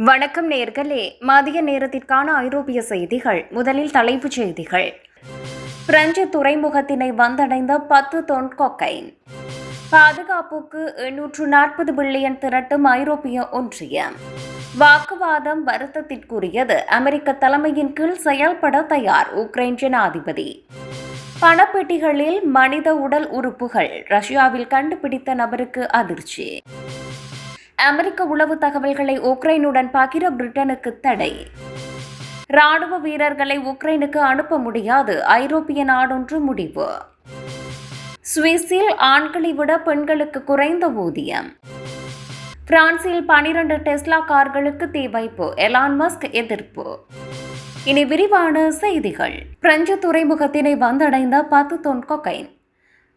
வணக்கம் நேர்களே. மதிய நேரத்திற்கான ஐரோப்பிய செய்திகள். முதலில் தலைப்புச் செய்திகள். பிரெஞ்சு துறைமுகத்தினை வந்தடைந்த பத்து தொன் கொக்கைன். பாதுகாப்புக்கு எண்ணூற்று நாற்பது பில்லியன் திரட்டும் ஐரோப்பிய ஒன்றியம். வாக்குவாதம் வருத்தத்திற்குரியது. அமெரிக்க தலைமையின் கீழ் செயல்பட தயார் உக்ரைன் ஜனாதிபதி. பணப்பெட்டிகளில் மனித உடல் உறுப்புகள். ரஷ்யாவில் கண்டுபிடித்த நபருக்கு அதிர்ச்சி. அமெரிக்க உளவு தகவல்களை உக்ரைனுடன் பகிர பிரிட்டனுக்கு தடை. ராணுவ வீரர்களை உக்ரைனுக்கு அனுப்ப முடியாது. ஐரோப்பிய நாடொன்று முடிவு. சுவிஸில் ஆண்களை விட பெண்களுக்கு குறைந்த ஊதியம். பிரான்சில் பனிரண்டு டெஸ்லா கார்களுக்கு தீ வைப்பு எலான் மஸ்க் எதிர்ப்பு. இனி விரிவான செய்திகள். பிரெஞ்சு துறைமுகத்தினை வந்தடைந்த பத்து தொன் கொக்கைன்.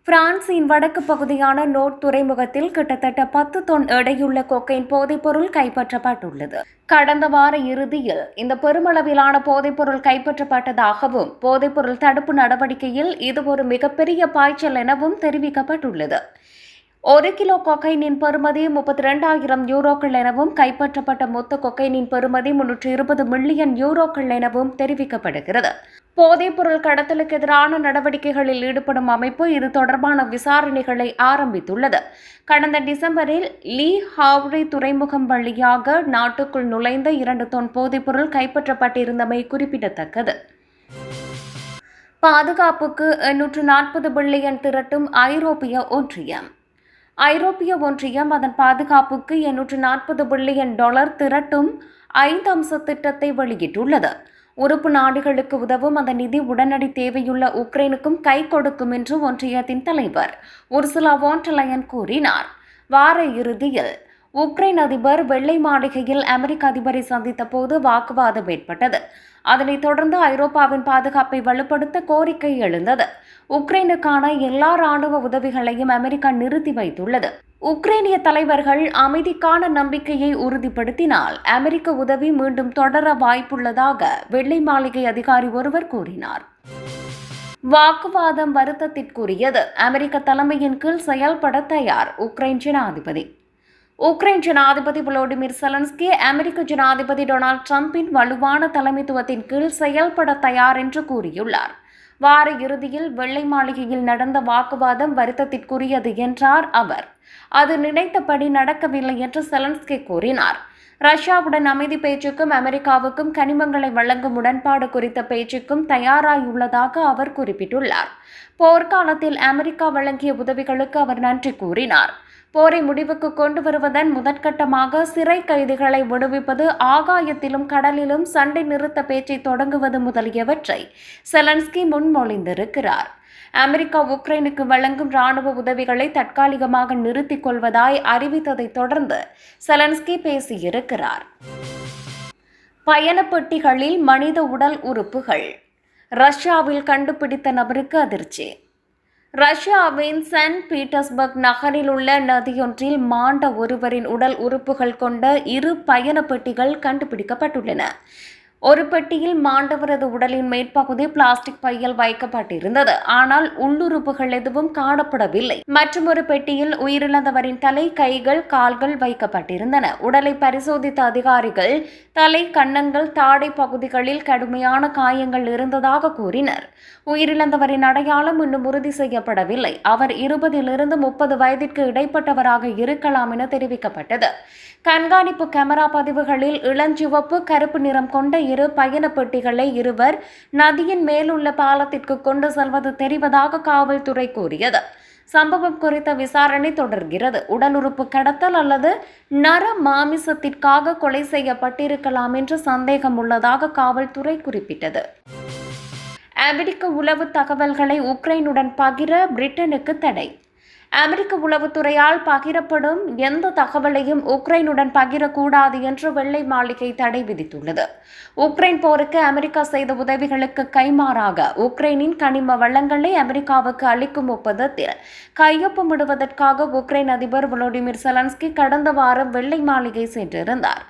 பிரான்சின் வடக்கு பகுதியான நோட் துறைமுகத்தில் கிட்டத்தட்ட பத்து தொன் எடையுள்ள கொக்கைன் போதைப்பொருள் கைப்பற்றப்பட்டுள்ளது. கடந்த வார இறுதியில் இந்த பெருமளவிலான போதைப்பொருள் கைப்பற்றப்பட்டதாகவும் போதைப்பொருள் தடுப்பு நடவடிக்கையில் இது ஒரு மிகப்பெரிய பாய்ச்சல் எனவும் தெரிவிக்கப்பட்டுள்ளது. ஒரு கிலோ கொக்கைனின் பெறுமதி முப்பத்தி ரெண்டாயிரம் யூரோக்கள் எனவும் கைப்பற்றப்பட்ட மொத்த கொக்கைனின் பெறுமதி முன்னூற்றி இருபது மில்லியன் யூரோக்கள் எனவும் தெரிவிக்கப்படுகிறது. போதைப்பொருள் கடத்தலுக்கு எதிரான நடவடிக்கைகளில் ஈடுபடும் அமைப்பு இது தொடர்பான விசாரணைகளை ஆரம்பித்துள்ளது. கடந்த டிசம்பரில் லீ ஹாவ்ரி துறைமுகம் வழியாக நாட்டுக்குள் நுழைந்த இரண்டு தொன் போதைப்பொருள் கைப்பற்றப்பட்டிருந்தமை குறிப்பிடத்தக்கது. பாதுகாப்புக்கு எண்ணூற்று நாற்பது பில்லியன் திரட்டும் ஐரோப்பிய ஒன்றியம். ஐரோப்பிய ஒன்றியம் அதன் பாதுகாப்புக்கு எண்ணூற்று நாற்பது பில்லியன் டாலர் திரட்டும் ஐந்து அம்ச திட்டத்தை வெளியிட்டுள்ளது. உறுப்பு நாடுகளுக்கு உதவும் அந்த நிதி உடனடி தேவையுள்ள உக்ரைனுக்கும் கை கொடுக்கும் என்று ஒன்றியத்தின் தலைவர் உர்சுலா வான்டலயன் கூறினார். வார இறுதியில் உக்ரைன் அதிபர் வெள்ளை மாளிகையில் அமெரிக்க அதிபரை சந்தித்த போது வாக்குவாதம் ஏற்பட்டது. அதனைத் தொடர்ந்து ஐரோப்பாவின் பாதுகாப்பை வலுப்படுத்த கோரிக்கை எழுந்தது. உக்ரைனுக்கான எல்லா ராணுவ உதவிகளையும் அமெரிக்கா நிறுத்தி வைத்துள்ளது. உக்ரைனிய தலைவர்கள் அமைதிக்கான நம்பிக்கையை உறுதிப்படுத்தினால் அமெரிக்க உதவி மீண்டும் தொடர வாய்ப்புள்ளதாக வெள்ளை மாளிகை அதிகாரி ஒருவர் கூறினார். வாக்குவாதம் வருத்தத்திற்குரியது. அமெரிக்க தலைமையின் கீழ் செயல்பட தயார் உக்ரைன் ஜனாதிபதி. உக்ரைன் ஜனாதிபதி விளோடிமிர் செலன்ஸ்கி அமெரிக்க ஜனாதிபதி டொனால்ட் ட்ரம்பின் வலுவான தலைமைத்துவத்தின் கீழ் செயல்பட தயார் என்று கூறியுள்ளார். வார இறுதியில் வெள்ளை மாளிகையில் நடந்த வாக்குவாதம் வருத்தத்திற்குரியது என்றார் அவர். அது நினைத்தபடி நடக்கவில்லை என்று செலன்ஸ்கி கூறினார். ரஷ்யாவுடன் அமைதி பேச்சுக்கும் அமெரிக்காவுக்கும் கனிமங்களை வழங்கும் உடன்பாடு குறித்த பேச்சுக்கும் தயாராயுள்ளதாக அவர் குறிப்பிட்டுள்ளார். போர்க்காலத்தில் அமெரிக்கா வழங்கிய உதவிகளுக்கு அவர் நன்றி கூறினார். போரை முடிவுக்கு கொண்டு வருவதன் முதற்கட்டமாக சிறை கைதிகளை விடுவிப்பது ஆகாயத்திலும் கடலிலும் சண்டை நிறுத்த பேச்சை தொடங்குவது முதலியவற்றை செலன்ஸ்கி முன்மொழிந்திருக்கிறார். அமெரிக்கா உக்ரைனுக்கு வழங்கும் ராணுவ உதவிகளை தற்காலிகமாக நிறுத்திக் கொள்வதாய் அறிவித்ததை தொடர்ந்து செலன்ஸ்கி பேசியிருக்கிறார். பயணப்பெட்டிகளில் மனித உடல் உறுப்புகள். ரஷ்யாவில் கண்டுபிடித்த நபருக்கு அதிர்ச்சி. ரஷ்யாவின் சென்ட் பீட்டர்ஸ்பர்க் நகரில் உள்ள நதியொன்றில் மாண்ட ஒருவரின் உடல் உறுப்புகள் கொண்ட இரு பயண பெட்டிகள் கண்டுபிடிக்கப்பட்டுள்ளன. ஒரு பெட்டியில் மாண்டவரது உடலின் மேற்பகுதி பிளாஸ்டிக் பையில் வைக்கப்பட்டிருந்தது. ஆனால் உள்ளுறுப்புகள் எதுவும் காணப்படவில்லை. மற்றும் ஒரு பெட்டியில் உயிரிழந்தவரின் தலை கைகள் கால்கள் வைக்கப்பட்டிருந்தன. உடலை பரிசோதித்த அதிகாரிகள் தலை கன்னங்கள் தாடை பகுதிகளில் கடுமையான காயங்கள் இருந்ததாக கூறினர். உயிரிழந்தவரின் அடையாளம் இன்னும் உறுதி செய்யப்படவில்லை. அவர் இருபதிலிருந்து முப்பது வயதிற்கு இடைப்பட்டவராக இருக்கலாம் என தெரிவிக்கப்பட்டது. கண்காணிப்பு கேமரா பதிவுகளில் இளஞ்சிவப்பு கருப்பு நிறம் கொண்ட இரு பயண பெட்டிகளை இருவர் நதியின் மேலுள்ள பாலத்திற்கு கொண்டு செல்வது தெரிவதாக காவல்துறை கூறியது. சம்பவம் குறித்த விசாரணை தொடர்கிறது. உடல் உறுப்பு கடத்தல் அல்லது நர மாமிசத்திற்காக கொலை செய்யப்பட்டிருக்கலாம் என்று சந்தேகம் உள்ளதாக காவல்துறை குறிப்பிட்டது. அமெரிக்க உளவு தகவல்களை உக்ரைனுடன் பகிர பிரிட்டனுக்கு தடை. அமெரிக்க உளவுத்துறையால் பகிரப்படும் எந்த தகவலையும் உக்ரைனுடன் பகிரக்கூடாது என்று வெள்ளை மாளிகை தடை விதித்துள்ளது. உக்ரைன் போருக்கு அமெரிக்கா செய்த உதவிகளுக்கு கைமாறாக உக்ரைனின் கனிம வளங்களை அமெரிக்காவுக்கு அளிக்கும் ஒப்பந்தத்தில் கையொப்பமிடுவதற்காக உக்ரைன் அதிபர் வளோடிமிர் செலன்ஸ்கி கடந்த வாரம் வெள்ளை மாளிகை சென்றிருந்தார்.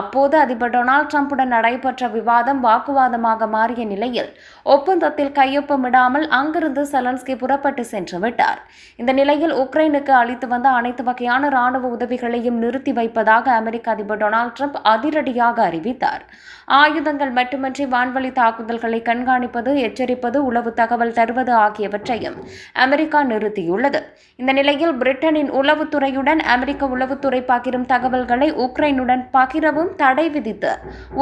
அப்போது அதிபர் டொனால்ட் டிரம்புடன் நடைபெற்ற விவாதம் வாக்குவாதமாக மாறிய நிலையில் ஒப்பந்தத்தில் கையொப்பமிடாமல் அங்கிருந்து செலன்ஸ்கி புறப்பட்டு சென்று விட்டார். இந்த நிலையில் நிலையில் உக்ரைனுக்கு அளித்து வந்த அனைத்து வகையான ராணுவ உதவிகளையும் நிறுத்தி வைப்பதாக அமெரிக்க அதிபர் டொனால்டு ட்ரம்ப் அதிரடியாக அறிவித்தார். ஆயுதங்கள் மட்டுமின்றி வான்வழி தாக்குதல்களை கண்காணிப்பது எச்சரிப்பது உளவு தகவல் தருவது ஆகியவற்றையும் அமெரிக்கா நிறுத்தியுள்ளது. இந்த நிலையில் பிரிட்டனின் உளவுத்துறையுடன் அமெரிக்க உளவுத்துறை பகிரும் தகவல்களை உக்ரைனுடன் பகிரவும் தடை விதித்து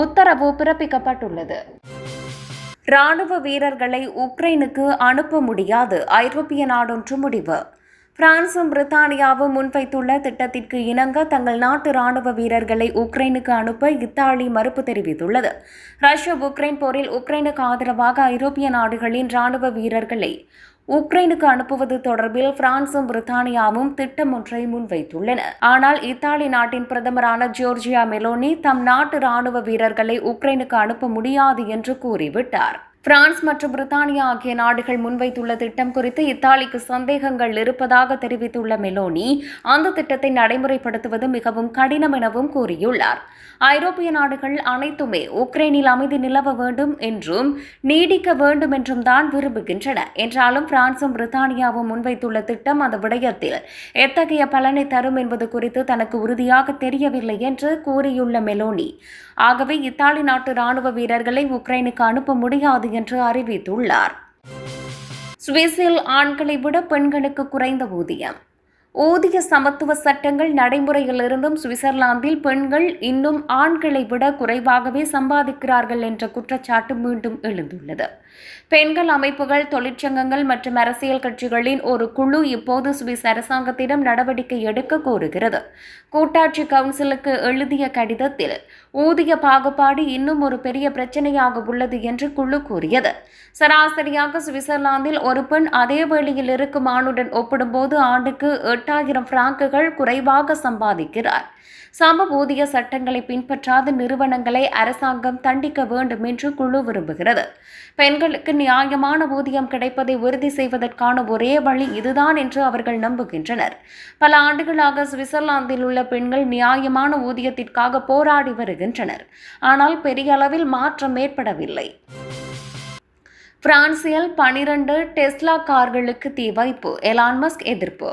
உத்தரவு பிறப்பிக்கப்பட்டுள்ளது. ராணுவ வீரர்களை உக்ரைனுக்கு அனுப்ப முடியாது. ஐரோப்பிய நாடொன்று முடிவு. பிரான்சும் பிரித்தானியாவும் முன்வைத்துள்ள திட்டத்திற்கு இணங்க தங்கள் நாட்டு ராணுவ வீரர்களை உக்ரைனுக்கு அனுப்ப இத்தாலி மறுப்பு தெரிவித்துள்ளது. ரஷ்ய உக்ரைன் போரில் உக்ரைனுக்கு ஆதரவாக ஐரோப்பிய நாடுகளின் ராணுவ வீரர்களை உக்ரைனுக்கு அனுப்புவது தொடர்பில் பிரான்சும் பிரித்தானியாவும் திட்டம் ஒன்றை முன்வைத்துள்ளன. ஆனால் இத்தாலி நாட்டின் பிரதமரான ஜோர்ஜியா மெலோனி தம் நாட்டு ராணுவ வீரர்களை உக்ரைனுக்கு அனுப்ப முடியாது என்று கூறிவிட்டார். பிரான்ஸ் மற்றும் பிரித்தானியா ஆகிய நாடுகள் முன்வைத்துள்ள திட்டம் குறித்து இத்தாலிக்கு சந்தேகங்கள் இருப்பதாக தெரிவித்துள்ள மெலோனி அந்த திட்டத்தை நடைமுறைப்படுத்துவது மிகவும் கடினம் எனவும் கூறியுள்ளார். ஐரோப்பிய நாடுகள் அனைத்துமே உக்ரைனில் அமைதி நிலவ வேண்டும் என்றும் நீடிக்க வேண்டும் என்றும் தான் விரும்புகின்றன. என்றாலும் பிரான்சும் பிரித்தானியாவும் முன்வைத்துள்ள திட்டம் அந்த விடயத்தில் எத்தகைய பலனை தரும் என்பது குறித்து தனக்கு உறுதியாக தெரியவில்லை என்று கூறியுள்ள மெலோனி. ஆகவே இத்தாலி நாட்டு ராணுவ வீரர்களை உக்ரைனுக்கு அனுப்ப முடியாது என்று அறிவித்துள்ளார். சுவிஸில் ஆண்களை விட பெண்களுக்கு குறைந்த ஊதியம். ஊதிய சமத்துவ சட்டங்கள் நடைமுறையில் இருந்தும் சுவிட்சர்லாந்தில் பெண்கள் இன்னும் ஆண்களை விட குறைவாகவே சம்பாதிக்கிறார்கள் என்ற குற்றச்சாட்டு மீண்டும் எழுந்துள்ளது. பெண்கள் அமைப்புகள் தொழிற்சங்கங்கள் மற்றும் அரசியல் கட்சிகளின் ஒரு குழு இப்போது சுவிஸ் அரசாங்கத்திடம் நடவடிக்கை எடுக்க கோருகிறது. கூட்டாட்சி கவுன்சிலுக்கு எழுதிய கடிதத்தில் ஊதிய பாகுபாடு இன்னும் ஒரு பெரிய பிரச்சனையாக உள்ளது என்று குழு கூறியது. சராசரியாக சுவிட்சர்லாந்தில் ஒரு பெண் அதே வேளையில் இருக்கும் ஆணுடன் ஒப்பிடும்போது ஆண்டுக்கு எட்டாயிரம் பிராங்குகள் குறைவாக சம்பாதிக்கிறார். சம ஊதிய சட்டங்களை பின்பற்றாத நிறுவனங்களை அரசாங்கம் தண்டிக்க வேண்டும் என்று குழு விரும்புகிறது. பெண்களுக்கு நியாயமான ஊதியம் கிடைப்பதை உறுதி செய்வதற்கான ஒரே வழி இதுதான் என்று அவர்கள் நம்புகின்றனர். பல ஆண்டுகளாக சுவிட்சர்லாந்தில் உள்ள பெண்கள் நியாயமான ஊதியத்திற்காக போராடி வருகின்றனர். ஆனால் பெரிய அளவில் மாற்றம் ஏற்படவில்லை. பிரான்சில் பனிரண்டு டெஸ்லா கார்களுக்கு தீ வைப்பு எலான் மஸ்க் எதிர்ப்பு.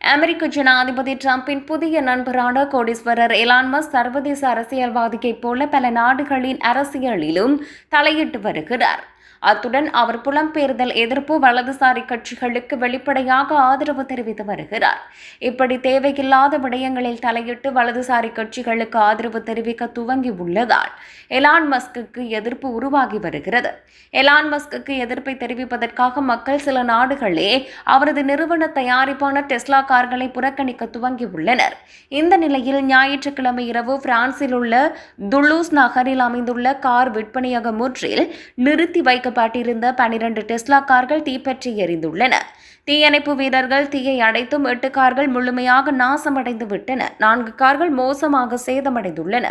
அமெரிக்க ஜனாதிபதி டிரம்பின் புதிய நண்பரான கோடீஸ்வரர் எலான்மஸ் சர்வதேச அரசியல்வாதியைப் போல பல நாடுகளின் அரசியலிலும் தலையிட்டு வருகிறார். அத்துடன் அவர் புலம்பெயர்தல் எதிர்ப்பு வலதுசாரி கட்சிகளுக்கு வெளிப்படையாக ஆதரவு தெரிவித்து வருகிறார். இப்படி தேவையில்லாத விடயங்களில் தலையிட்டு வலதுசாரி கட்சிகளுக்கு ஆதரவு தெரிவிக்க துவங்கி உள்ளதால் எலான் மஸ்குக்கு எதிர்ப்பு உருவாகி வருகிறது. எலான் மஸ்குக்கு எதிர்ப்பை தெரிவிப்பதற்காக மக்கள் சில நாடுகளே அவரது நிறுவன தயாரிப்பான டெஸ்லா கார்களை புறக்கணிக்க துவங்கி உள்ளனர். இந்த நிலையில் ஞாயிற்றுக்கிழமை இரவு பிரான்சில் உள்ள துலூஸ் நகரில் அமைந்துள்ள கார் விற்பனையகம் ஒன்றில் நிறுத்தி வைக்க வைக்கப்பட்டிருந்த பனிரண்டு டெஸ்லா கார்கள் தீப்பற்றி எரிந்துள்ளன. தீயணைப்பு வீரர்கள் தீயை அடைத்தும் எட்டு கார்கள் முழுமையாக நாசமடைந்து விட்டன நான்கு கார்கள் மோசமாக சேதமடைந்துள்ளன.